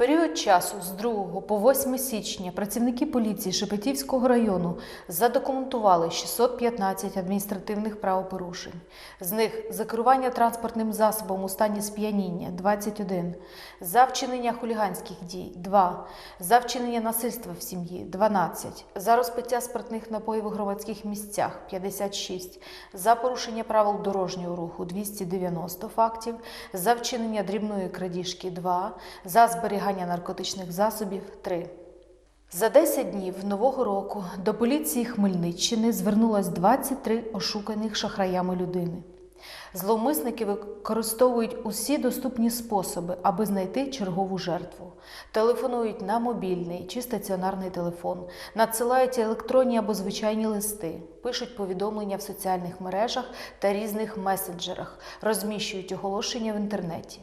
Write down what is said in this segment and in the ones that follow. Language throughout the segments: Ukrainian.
період часу з 2 по 8 січня працівники поліції Шепетівського району задокументували 615 адміністративних правопорушень. З них за керування транспортним засобом у стані сп'яніння 21, за вчинення хуліганських дій 2, за вчинення насильства в сім'ї 12, за розпиття спиртних напоїв у громадських місцях 56, за порушення правил дорожнього руху 290 фактів, за вчинення дрібної крадіжки 2, за зберігання наркотичних засобів 3. За 10 днів нового року до поліції Хмельниччини звернулось 23 ошуканих шахраями людини. Зловмисники використовують усі доступні способи, аби знайти чергову жертву. Телефонують на мобільний чи стаціонарний телефон, надсилають електронні або звичайні листи, пишуть повідомлення в соціальних мережах та різних месенджерах, розміщують оголошення в інтернеті.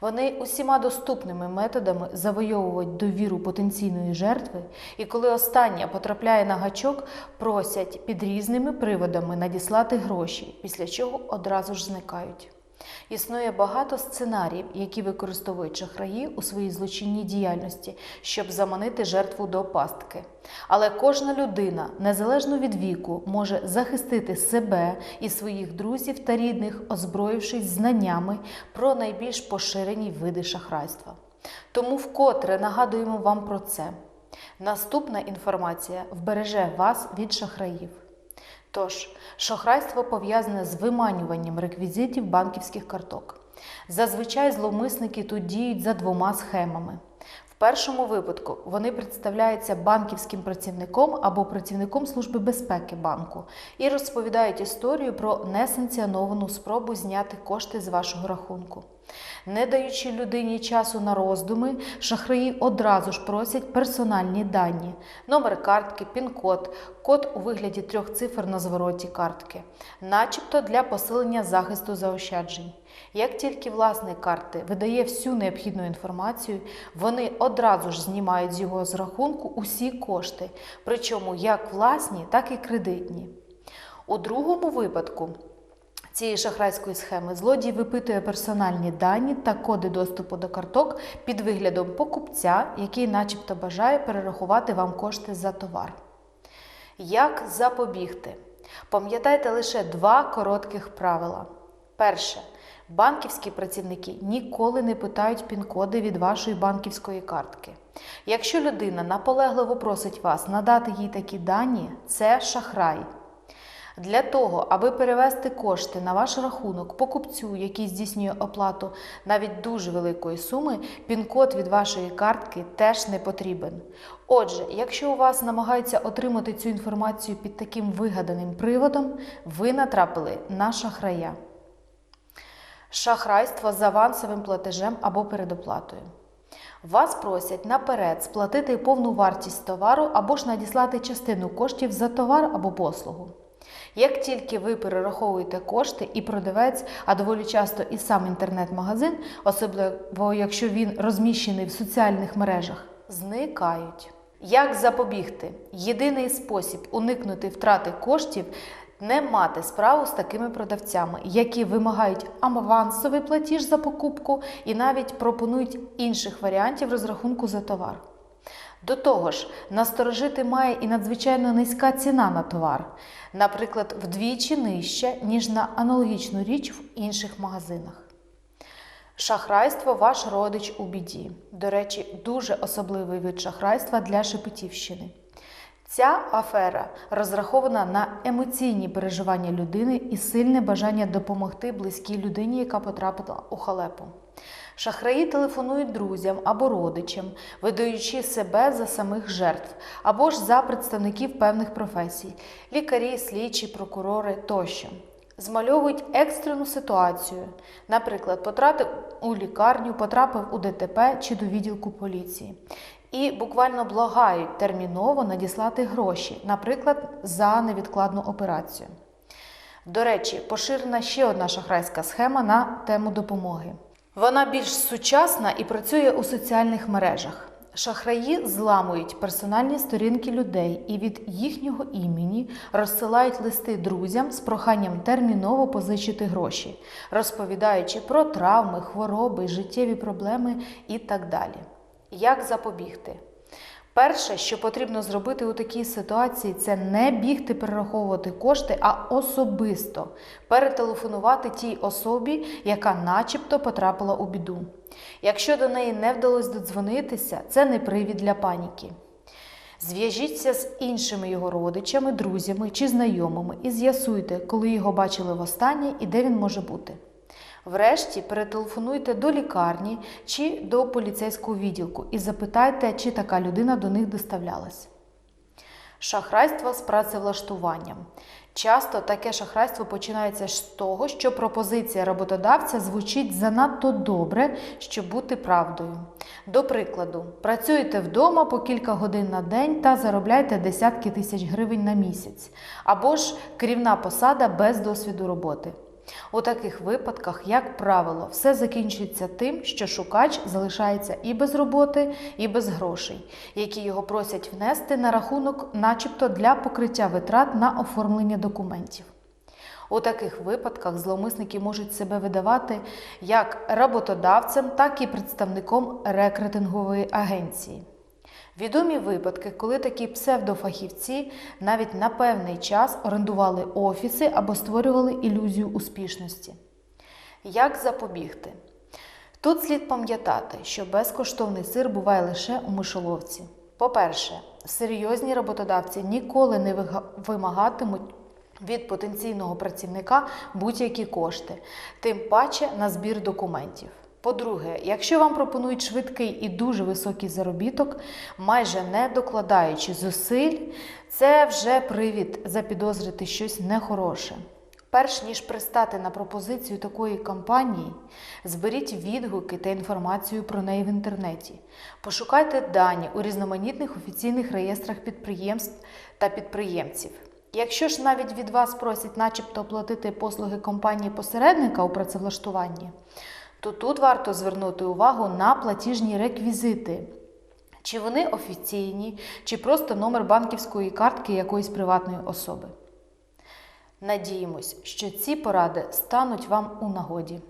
Вони усіма доступними методами завойовують довіру потенційної жертви, і коли остання потрапляє на гачок, просять під різними приводами надіслати гроші, після чого одразу ж зникають. Існує багато сценаріїв, які використовують шахраї у своїй злочинній діяльності, щоб заманити жертву до пастки. Але кожна людина, незалежно від віку, може захистити себе і своїх друзів та рідних, озброївшись знаннями про найбільш поширені види шахрайства. Тому вкотре нагадуємо вам про це. Наступна інформація вбереже вас від шахраїв. Тож, шахрайство пов'язане з виманюванням реквізитів банківських карток. Зазвичай зловмисники тут діють за двома схемами. В першому випадку вони представляються банківським працівником або працівником Служби безпеки банку і розповідають історію про несанкціоновану спробу зняти кошти з вашого рахунку. Не даючи людині часу на роздуми, шахраї одразу ж просять персональні дані: номер картки, пін-код, код у вигляді трьох цифр на звороті картки, начебто для посилення захисту заощаджень. Як тільки власник карти видає всю необхідну інформацію, вони одразу ж знімають з його з рахунку усі кошти, причому як власні, так і кредитні. У другому випадку цієї шахрайської схеми злодій випитує персональні дані та коди доступу до карток під виглядом покупця, який начебто бажає перерахувати вам кошти за товар. Як запобігти? Пам'ятайте лише два коротких правила. Перше. Банківські працівники ніколи не питають пін-коди від вашої банківської картки. Якщо людина наполегливо просить вас надати їй такі дані, це шахрай. Для того, аби перевести кошти на ваш рахунок покупцю, який здійснює оплату навіть дуже великої суми, пін-код від вашої картки теж не потрібен. Отже, якщо у вас намагаються отримати цю інформацію під таким вигаданим приводом, ви натрапили на шахрая. Шахрайство з авансовим платежем або передоплатою. Вас просять наперед сплатити повну вартість товару або ж надіслати частину коштів за товар або послугу. Як тільки ви перераховуєте кошти і продавець, а доволі часто і сам інтернет-магазин, особливо якщо він розміщений в соціальних мережах, зникають. Як запобігти? Єдиний спосіб уникнути втрати коштів не мати справу з такими продавцями, які вимагають авансовий платіж за покупку і навіть пропонують інших варіантів розрахунку за товар. До того ж, насторожити має і надзвичайно низька ціна на товар, наприклад, вдвічі нижча, ніж на аналогічну річ в інших магазинах. Шахрайство ваш родич у біді. До речі, дуже особливий вид шахрайства для Шепетівщини. Ця афера розрахована на емоційні переживання людини і сильне бажання допомогти близькій людині, яка потрапила у халепу. Шахраї телефонують друзям або родичам, видаючи себе за самих жертв, або ж за представників певних професій лікарі, слідчі, прокурори тощо. Змальовують екстрену ситуацію, наприклад, потратив у лікарню, потрапив у ДТП чи до відділку поліції. І буквально благають терміново надіслати гроші, наприклад, за невідкладну операцію. До речі, поширена ще одна шахрайська схема на тему допомоги. Вона більш сучасна і працює у соціальних мережах. Шахраї зламують персональні сторінки людей і від їхнього імені розсилають листи друзям з проханням терміново позичити гроші, розповідаючи про травми, хвороби, життєві проблеми і так далі. Як запобігти? Перше, що потрібно зробити у такій ситуації, це не бігти перераховувати кошти, а особисто перетелефонувати тій особі, яка начебто потрапила у біду. Якщо до неї не вдалося додзвонитися, це не привід для паніки. Зв'яжіться з іншими його родичами, друзями чи знайомими і з'ясуйте, коли його бачили востаннє і де він може бути. Врешті перетелефонуйте до лікарні чи до поліцейського відділку і запитайте, чи така людина до них доставлялась. Шахрайство з працевлаштуванням. Часто таке шахрайство починається з того, що пропозиція роботодавця звучить занадто добре, щоб бути правдою. До прикладу, працюєте вдома по кілька годин на день та заробляєте десятки тисяч гривень на місяць, або ж керівна посада без досвіду роботи. У таких випадках, як правило, все закінчується тим, що шукач залишається і без роботи, і без грошей, які його просять внести на рахунок, начебто для покриття витрат на оформлення документів. У таких випадках зловмисники можуть себе видавати як роботодавцем, так і представником рекрутингової агенції. Відомі випадки, коли такі псевдофахівці навіть на певний час орендували офіси або створювали ілюзію успішності. Як запобігти? Тут слід пам'ятати, що безкоштовний сир буває лише у мишоловці. По-перше, серйозні роботодавці ніколи не вимагатимуть від потенційного працівника будь-які кошти, тим паче на збір документів. По-друге, якщо вам пропонують швидкий і дуже високий заробіток, майже не докладаючи зусиль, це вже привід запідозрити щось нехороше. Перш ніж пристати на пропозицію такої компанії, зберіть відгуки та інформацію про неї в інтернеті. Пошукайте дані у різноманітних офіційних реєстрах підприємств та підприємців. Якщо ж навіть від вас просять начебто оплатити послуги компанії-посередника у працевлаштуванні, то тут варто звернути увагу на платіжні реквізити. Чи вони офіційні, чи просто номер банківської картки якоїсь приватної особи. Надіємось, що ці поради стануть вам у нагоді.